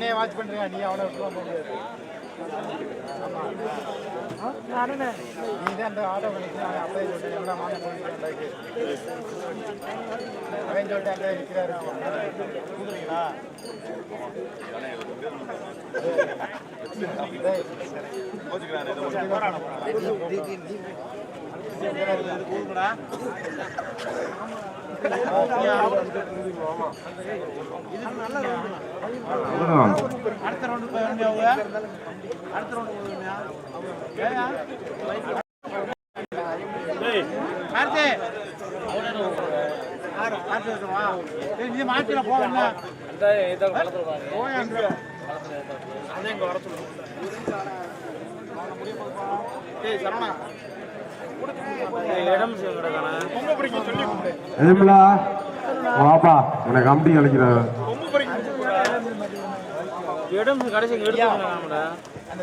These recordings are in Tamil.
உன்னைய வாட்ச் பண்றியா? நீ அவனை விட்டு போக முடியாது. நீ தான் அந்த ஆட்டோ போயிட்டு அவன் சொல்லிட்டு அங்கே இருக்கிறாரு. கூடுறீங்களா அடுத்த ரவுண்டு போய் அடுத்த ரவுண்டு போய் கார்த்தி நீ ஏய் சரவணா ஏமிலா வாப்பா உனக்கு கம்பி கழிக்கிறாரு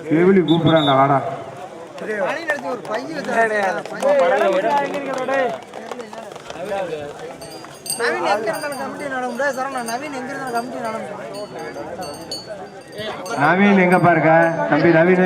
கேவிலி வாடா. நவீன் எங்க இருந்தாலும் கமிட்டி நட நவீன் எங்க இருந்தாலும் கமிட்டி நட நவீன் எங்கப்பா இருக்க? தம்பி நவீன்.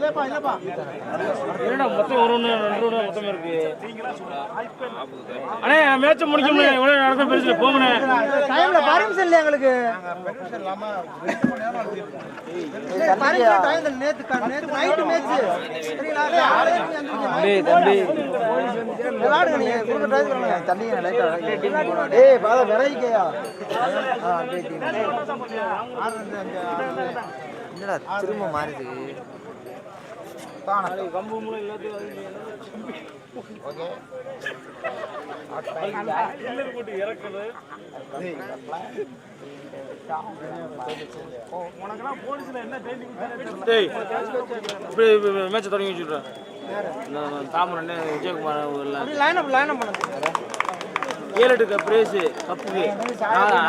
என்னடா இல்லப்பா. இல்லப்பா மொத்தம் ஒரு ஒன்று ரெண்டு ஒன்று மொத்தம் இருக்கு? அண்ணே மேட்ச் முடிக்க முடியும் இவ்வளோ நடக்க பெருசு போங்கண்ணே. டைம்ல பர்மிஷன் எங்களுக்கு இல்லை நேத்து கா- நேத்து நைட்டு மேட்ச் சரிங்களா? ஆறு மணிக்கு அஞ்சு மணிக்கு தம்பி விளையாடுங்க நீங்க கொடுக்க டைம் சொல்லுங்க தண்ணிங்க லைட்டா ஏய் பாத விரைக்கையா என்னடா திரும்ப மாறுது? மேட்ச் தொடங்கி வச்சுடுறேன் தாமரண்ணே விஜயகுமார் எல்லாம். லைன் அப் லைன் அப் பண்ணுங்க. ஏழு எட்டு பிரைஸு கப்புக்கு.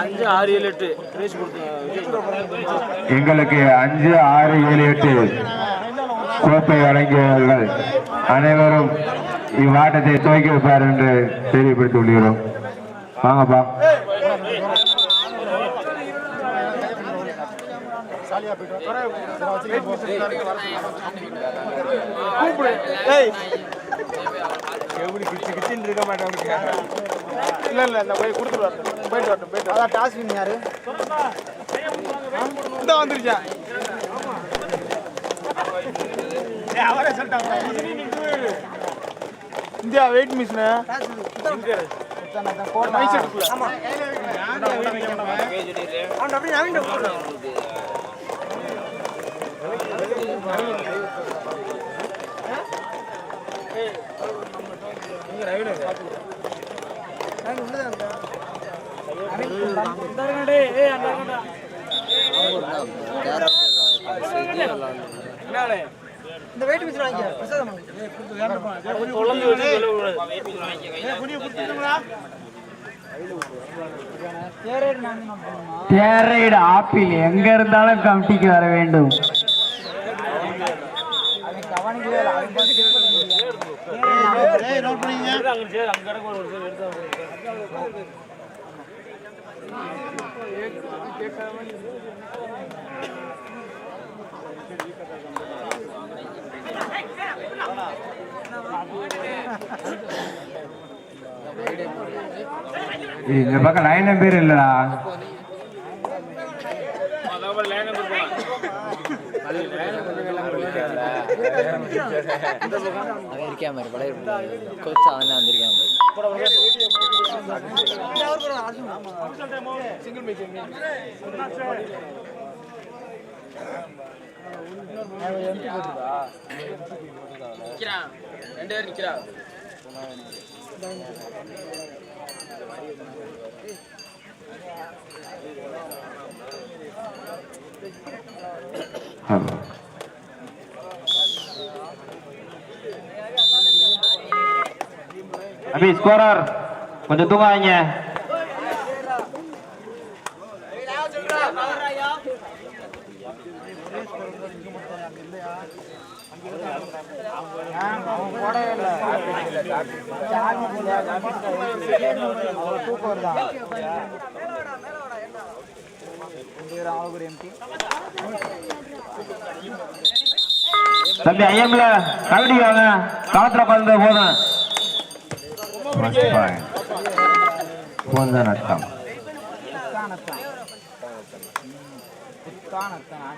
அஞ்சு ஆறு ஏழு எட்டு. பிரைஸ் கொடுத்தேன் எங்களுக்கு அஞ்சு ஆறு ஏழு எட்டு. கோப்பை வழங்கியவர்கள் அனைவரும் இவ்வாட்டத்தை துவக்கி வைப்பார் என்று தெரியப்படுத்தி கொள்கிறோம் வாங்கப்பா சாலியா போயிட்டு துரை இதை வச்சு இல்லை இல்லை இல்லை போய் கொடுத்துட்டு வரட்டும் போயிட்டு வரட்டும் போயிட்டு அதான் யாரு இந்த வந்துருச்சேன் அவரே சொல்லிட்டாங்க இந்தியா வெயிட் மிஷினு மைசெட்டுக்குள்ள உள்ளதான் இருக்கா இந்த வெயிட் மிஷின் வாங்கிக்க பிரசாதம் வாங்கிக்க குழந்தை வச்சு விளையாடக்கூடாது. தேரைடு ஆப்பிள் எங்க இருந்தாலும் கமிட்டிக்கு வர வேண்டும். அங்க சரி, அங்க கிடக்கு ஒரு சரி எடுத்து அவங்க. ஏய், இந்த பக்கம் லைன் பேர் இல்லடா. அதான் மாதிரி பழைய அவன் வந்திருக்கான் சிங்கிள் ரெண்டு பேர் நிக்கிறா அபி ஸ்கோரர் கொஞ்சம் தூங்காதீங்க அவன் போடவே இல்லை அவன் தூக்கம் வருதான் தம்பி ஐயம்ல கபடி வாங்க. காலத்துல பறந்த போதும். போந்த நஷ்டம். புத்தானத்தான்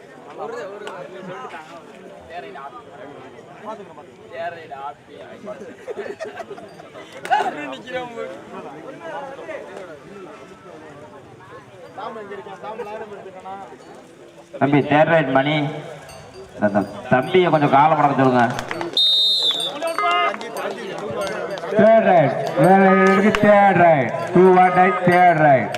தம்பி தேர்ட் ரைட் மணி. அந்த தம்பியை கொஞ்சம் காலை படம் சொல்லுங்க. தேர்ட் ரைட் வேற இருக்கு third raid do one raid third raid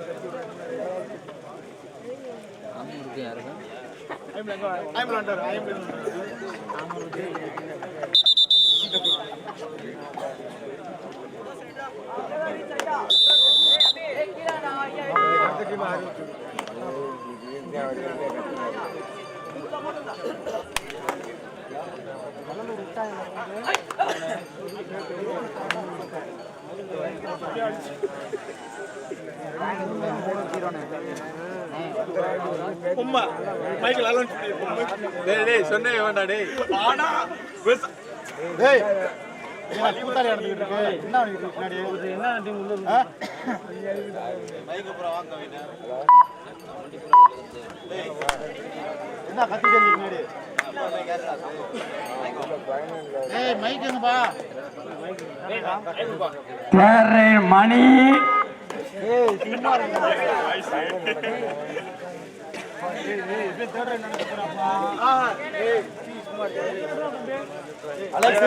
டேய் என்ன கூத்தாடி நடந்துகிட்டு இருக்கு என்ன பண்ணிட்டு இருக்கு? பின்னாடி? என்ன டீம் ஆ? என்ன கத்திட்டு இருக்கு பின்னாடி? ஏய் மைக் எங்கப்பா தேர்ட் ரைட் மணி அலெக்ஸ்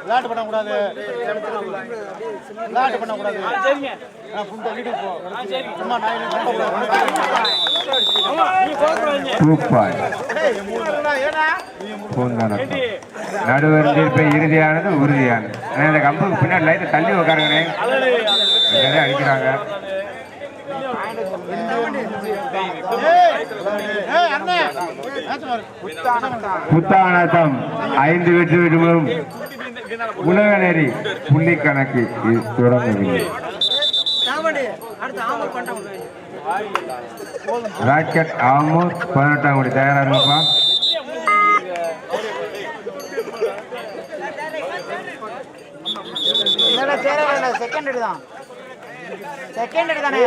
விளையாட்டு பண்ண விளையாட்டு நடுவர் தீர்ப்பை இறுதியானது உறுதியானது இந்த கம்புக்கு பின்னாடி லைட்டை தள்ளி உட்காருங்க நிறைய அடிக்கிறாங்க. புத்தானத்தம். ஐந்து வெற்றி வெற்றிகளும் உலக நெறி புள்ளி கணக்கு தொடங்கவில்லை ராக்கெட் ஆமூர் பதினெட்டாம் கோடி தயாரா இருங்கப்பா சேர இல்ல செகண்ட் எடு தான் தானே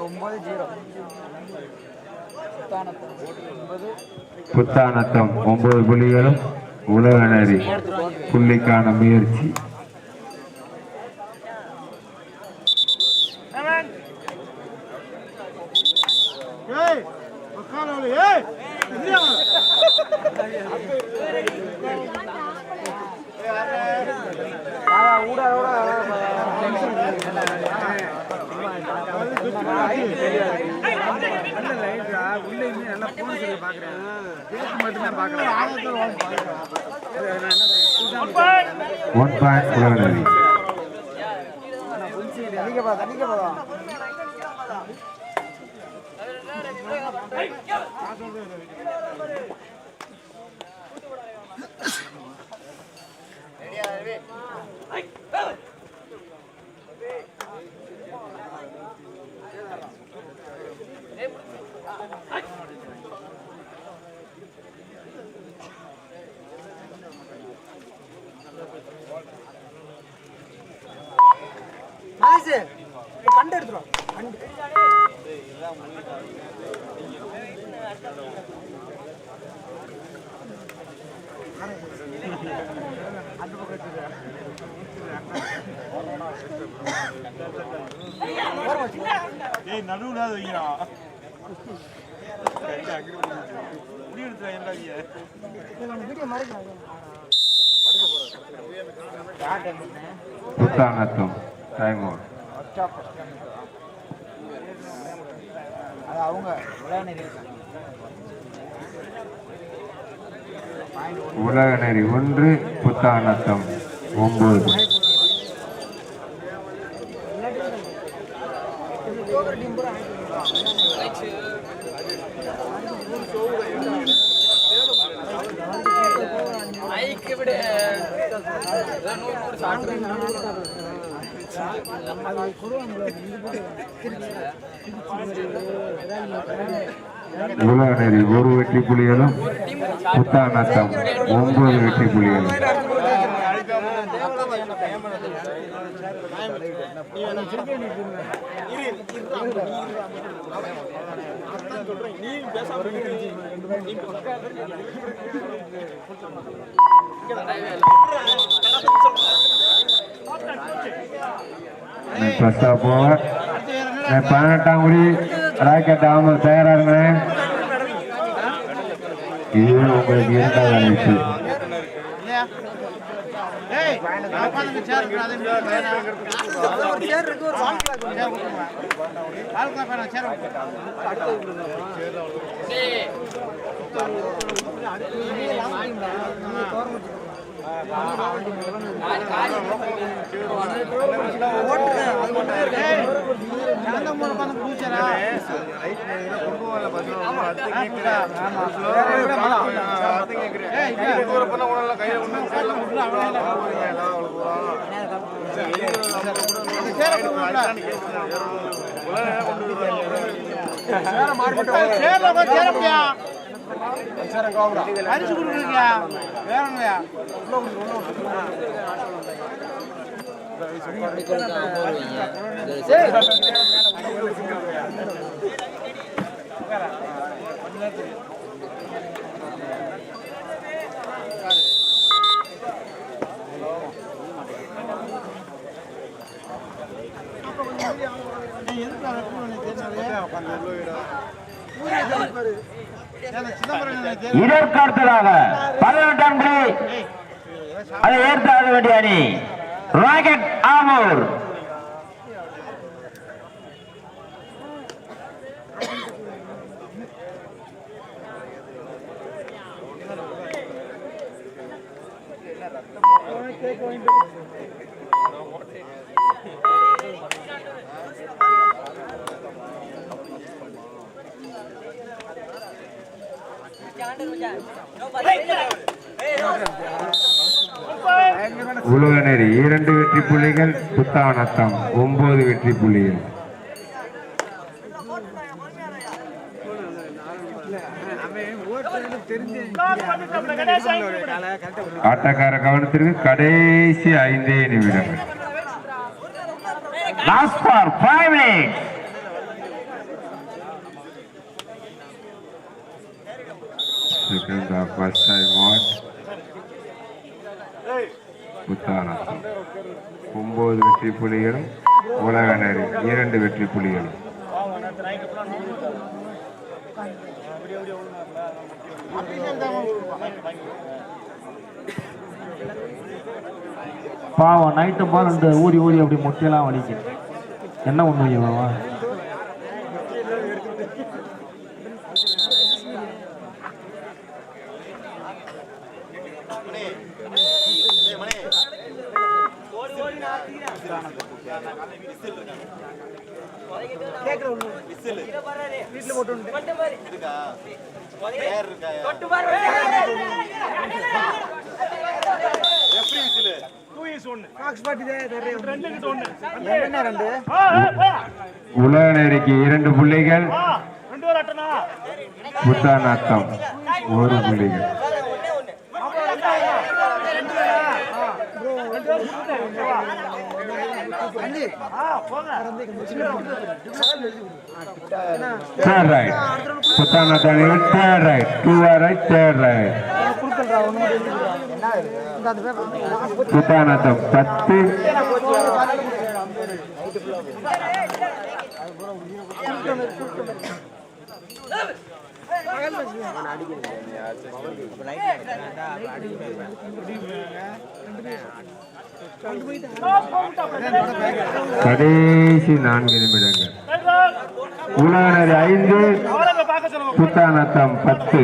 ஒன்பது ஜீரோ புத்தானத்தம். ஒன்பது புள்ளிகளும் உலகநறி புள்ளிக்கான முயற்சி. ஏய் உட்காரவளே ஏய் இல்லையா ஒன் பாயிண்ட் உலகநதி ஏய் நடுவுல அது வைக்கிறான் முடி எடுத்துறேன் என்ன புத்தானத்தம் டைம் அவுட் ஒன்று அவங்க ஒன்பது ஐக்கு விட. ஒன்று நூறு சாப்பிட்டு உலகநெறி ஒரு வெற்றி புலிகளும் புத்தானத்தம் ஒன்பது வெற்றி புலிகளும். ஃபர்ஸ்ட் ஆஃப் பதினெட்டாம் குடி ராக்கெட் ஆமல் தயாரா இருங்க இது உங்களுக்கு இரண்டாவது அழைப்பு இல்லையா சேர மாட்டேன் சேர மாதிரி ஒரு வால் கிளாக் சேர் கொடுத்துருங்க வால் இதற்கு அடுத்ததாக பதினெட்டாம் குடி அதை ஏற்றாக வேண்டிய அணி. ராக்கெட் ஆமூர் உலகநெறி இரண்டு வெற்றி புள்ளிகள் ஆட்டம் ஒன்பது வெற்றி புள்ளிகள் ஆட்டக்கார கவனத்திற்கு கடைசி ஐந்தே நிமிடம். Last for five minutes Second of first time out Puthanatham ஒன்பது வெற்றி புலிகளும் உலகநெறி இரண்டு வெற்றி புலிகளும். பாவம் நைட்டு போல இந்த ஊறி ஊதி அப்படி முட்டையெல்லாம் வலிக்கும் என்ன பண்ணுவீங்க மாமா என்ன ரெண்டு உலகநேரிக்கு இரண்டு புள்ளிகள் புத்தாநாத்தம் ஒரு புள்ளிகள் தேர்ட் ரைட் புத்தாநாத்தம் அணிகள் third raid do or raid third raid Puthanatham பத்து. கடைசி நான்கு நிமிடங்கள். உலகநேரி ஐந்து புத்தானத்தம் பத்து.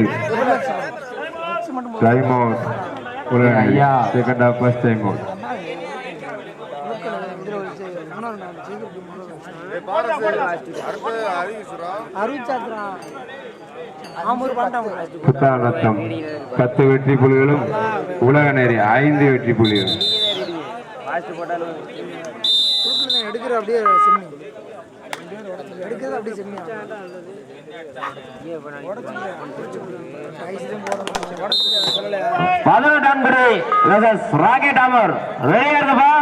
டைம் அவுட் ஐயா. Second of first time out Puthanatham பத்து வெற்றி புலிகளும் உலகநேரி ஐந்து வெற்றி புலிகளும் எடுக்கிற அப்படியே சிம்மி எடுக்கிறது அப்படியே சிம்மி பதினெட்டு அன்பு ராக்கெட் அமர் ரெடியா இருந்தப்பா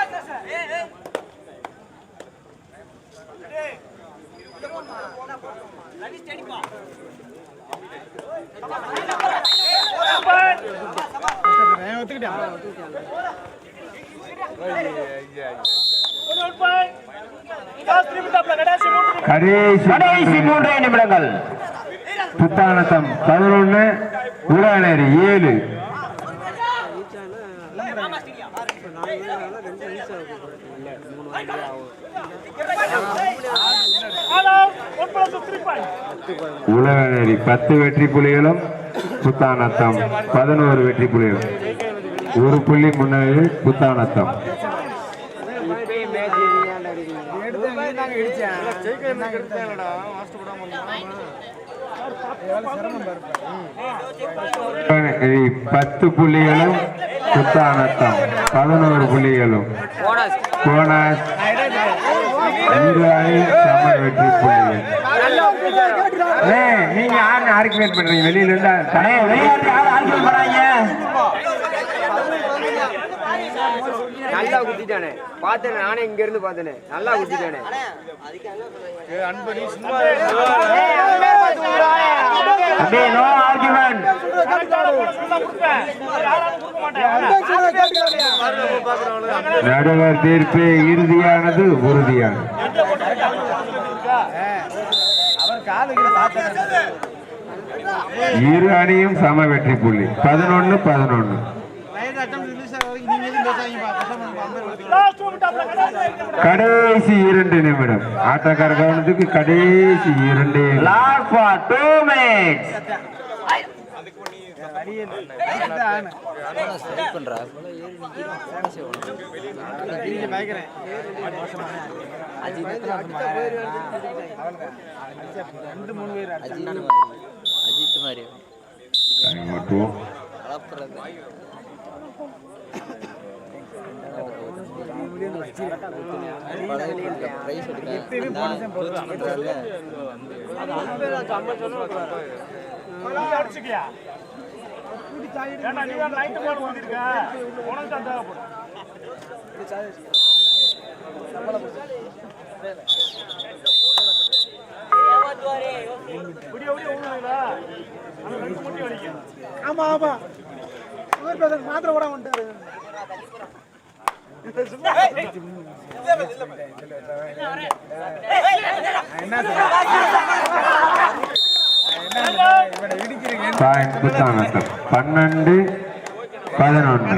கடைசி கடைசி மூன்றே நிமிடங்கள். புத்தானத்தம் பதினொன்னு உலகநேரி ஏழு. உலகநேரி பத்து வெற்றி புலிகளும் புத்தானத்தம் பதினோரு வெற்றி புலிகளும். ஒரு புள்ளி முன்னணி புத்தானத்தம். பத்து புள்ளிகளும் புத்தானத்தம் பதினோரு புள்ளிகளும் போனஸ் சம வெற்றி புள்ளிகள் நீங்க யாருன்னு ஆர்குமெண்ட் பண்றீங்க வெளியில இருந்தா நல்லா குத்திட்டானே. பார்த்தேனே நானே இங்க இருந்து பார்த்தேனே. நல்லா குத்திட்டானே. நடுவர் தீர்ப்பு இறுதியானது உறுதியானது. இரு அணியும் சம வெற்றி புள்ளி. பதினொன்னு பதினொன்னு. கடைசி இரண்டு நிமிடம் ஆட்டக்கார கவனத்துக்கு கடைசி இரண்டு last for two minutes Ajith மாதிரி அஜித் மாதிரி மட்டும் கலப்புறது பிரைஸ் எடுக்க ஆமா ஆமா. சுகர் பேஷண்ட் மாத்திரை போட வந்துட்டாரு பன்னெண்டு பதினொன்று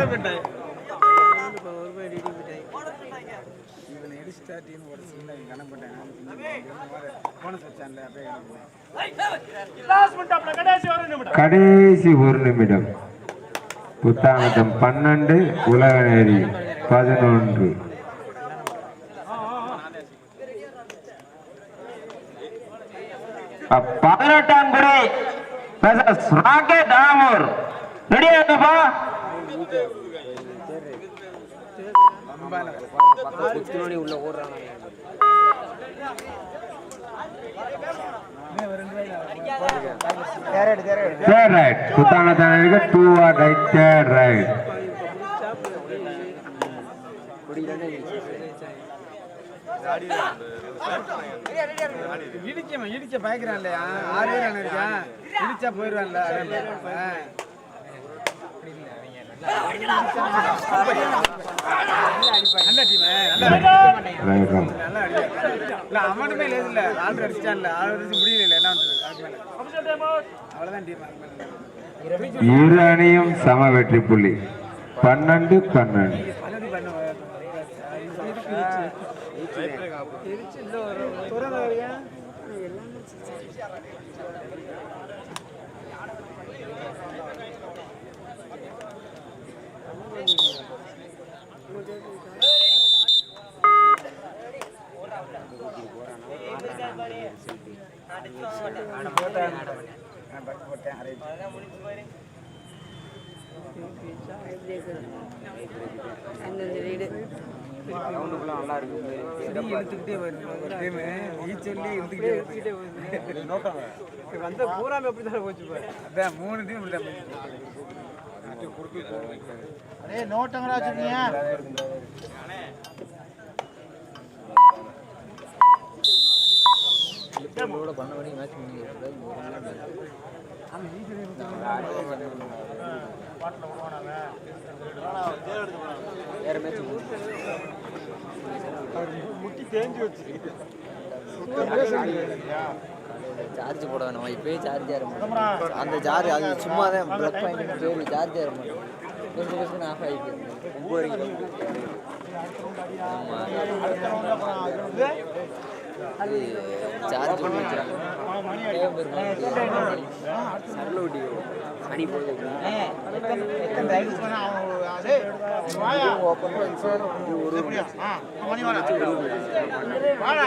கடைசி ஒரு நிமிடம் புத்தானத்தம் பன்னெண்டு உலக நெறி பதினொன்று. பதினெட்டாம் குடி versus ராக்கெட் ஆமூர் ரெடியா உள்ள ஓடுறாங்க third third third raid Puthanatham do or raid third raid இடிக்க பயக்கிறான் இல்லையா ஆறு பேர் இருக்கான் இடிச்சா போயிடுவான்ல நல்ல டீம் அடி இல்ல அவனுமே லேது இல்ல. ஆல்ரெடி அடிச்சிட்டான்ல ஆல்ரெடி முடியல என்ன டீம் இரு அணியும் சம வெற்றி புள்ளி. பன்னெண்டு பன்னெண்டு. பன்னெண்டு இழுத்துக்கிட்டே வருது சொல்லி இழுத்துக்கிட்டே வருது வந்த பூராமே எப்படி தான் போச்சு அதான் மூணு டீம் இப்படி நோட்டங்களா வச்சிருக்கீங்க பண்ண பண்ணி மேட்ச் பண்ணி வேற மேட்ச் சார்ஜ் போட வேணாம் இப்பயே சார்ஜ் ஏற மாட்டேன் அந்த சார்ஜ் அது சும்மா தான் ப்ளக் பாயிண்ட் பேர் சார்ஜ் ஏற மாட்டேன் கொஞ்சம் கொஞ்சம் ஆஃப் ஆகிட்டு அது சார்ஜ் அணி போகுது எப்படியா ஆ மணி வர வாடா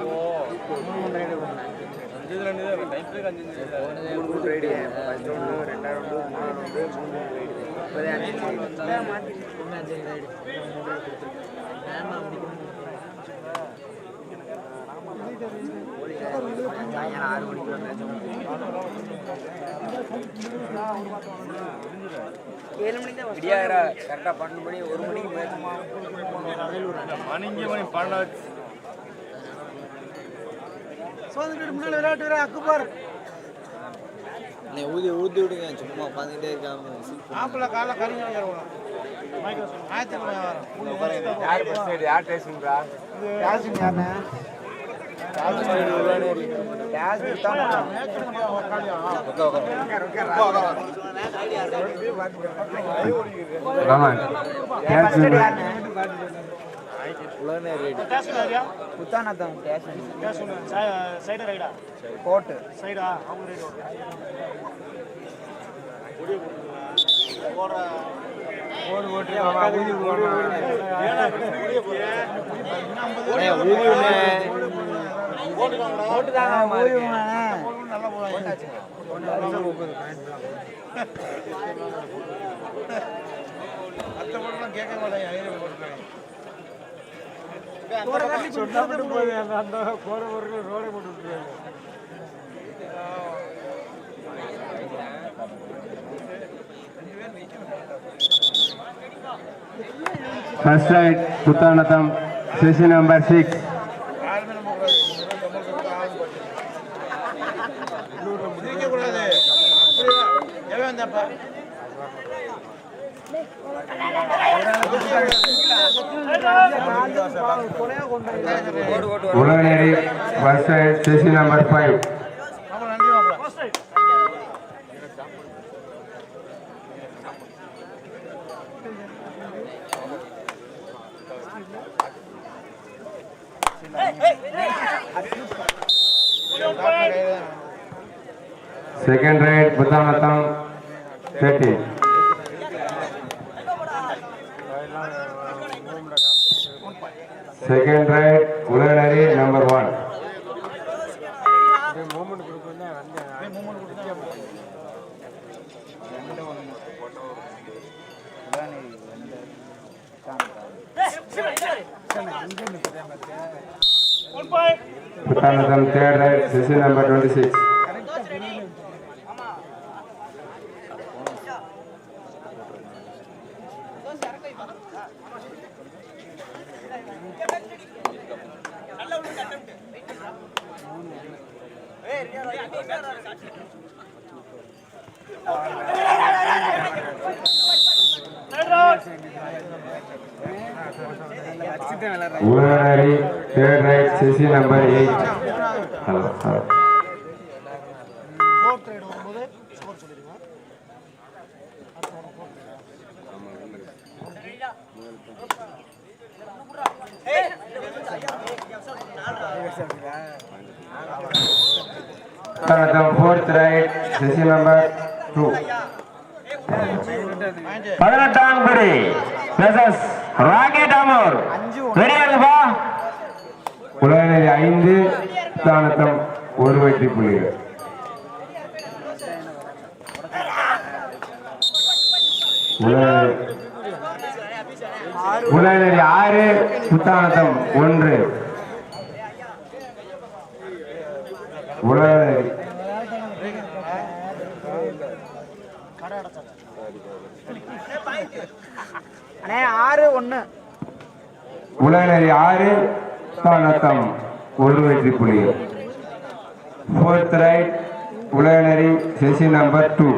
மூணு ரெண்டாவது ரவுண்டு மூணாவது ரவுண்டு மூணு ரைடு இப்போதான் அஞ்சு சாயங்காலம் ஆறு மணிக்கு மேட்ச் ஏழு மணிக்கு தான் விடியாரா கரெக்டாக பன்னெண்டு. மணி ஒரு மணிக்கு மேட்ச் சோதனை முன்னாடி விளையாட்டு வீரர் அக்குபார் நீ ஊதி ஊதி விடுங்க சும்மா உட்காந்துக்கிட்டே இருக்காம. ஆப்பிள காலைல கறி வாங்கிடுவோம் ஆயிரத்தி யார் யாருண்ணே? தானே ஆமா கேட்ச் புத்தானத்தம் ஸ்டேஷன் சைடு ரைடா கோட்டு. சைடா அவங்க ரைடு மற்ற போட்டுலாம் கேட்க மாட்டாங்க. ஐநூறு போட்டுருக்காங்க. First raid Puthanatham session number six யாருமே நம்ம கூடாது சிரிக்க கூடாது அப்படியே எவன் வந்தாப்பா Ulaganeri first raid session number five ஆமா நன்றி மாப்பிள second raid Puthanatham number one. Third raid session number twenty six Ulaganeri third raid session number eight hello hello fourth raid வரும்போது ஸ்கோர் சொல்லிடுங்க Puthanatham fourth raid session number two பதினெட்டாம் குடி வெர்சஸ் ரெடியா இருக்குப்பா? உலகநேரி ஐந்து புத்தானத்தம் ஒரு வெற்றி புள்ளிகள் உலக- உலகநேரி ஆறு புத்தானத்தம் ஒன்று. அண்ணே ஆறு ஒன்று. உலகநேரி ஆறு புத்தானத்தம் ஒரு வெற்றி புள்ளிகள் fourth raid Ulaganeri session number two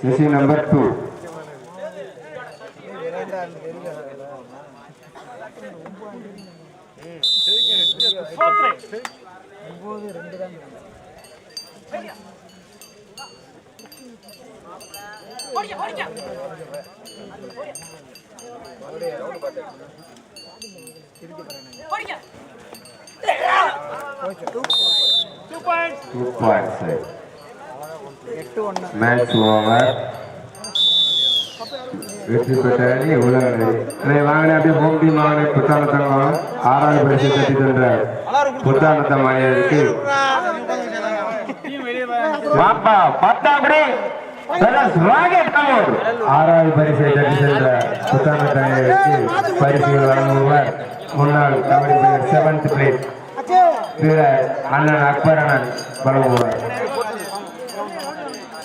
session number two two points match over வெற்றி பெற்ற அணி உலகநேரி அண்ணே, வாங்கினே அப்படியே ஹோம் டீம் வாங்கினே புத்தானத்தம் ஆறாவது பரிசு கட்டி தந்த புத்தானத்தம் அணியருக்கு வாப்பா பத்தாபடி ஆறாவது பரிசை கட்டி சென்ற புத்தானத்தம் பரிசுகள் வழங்குவார் முன்னாள் கபடி பிளேயர் செவன்த் பிளேட் வீரர் அண்ணன் அக்பர் அண்ணன் வழங்குவார்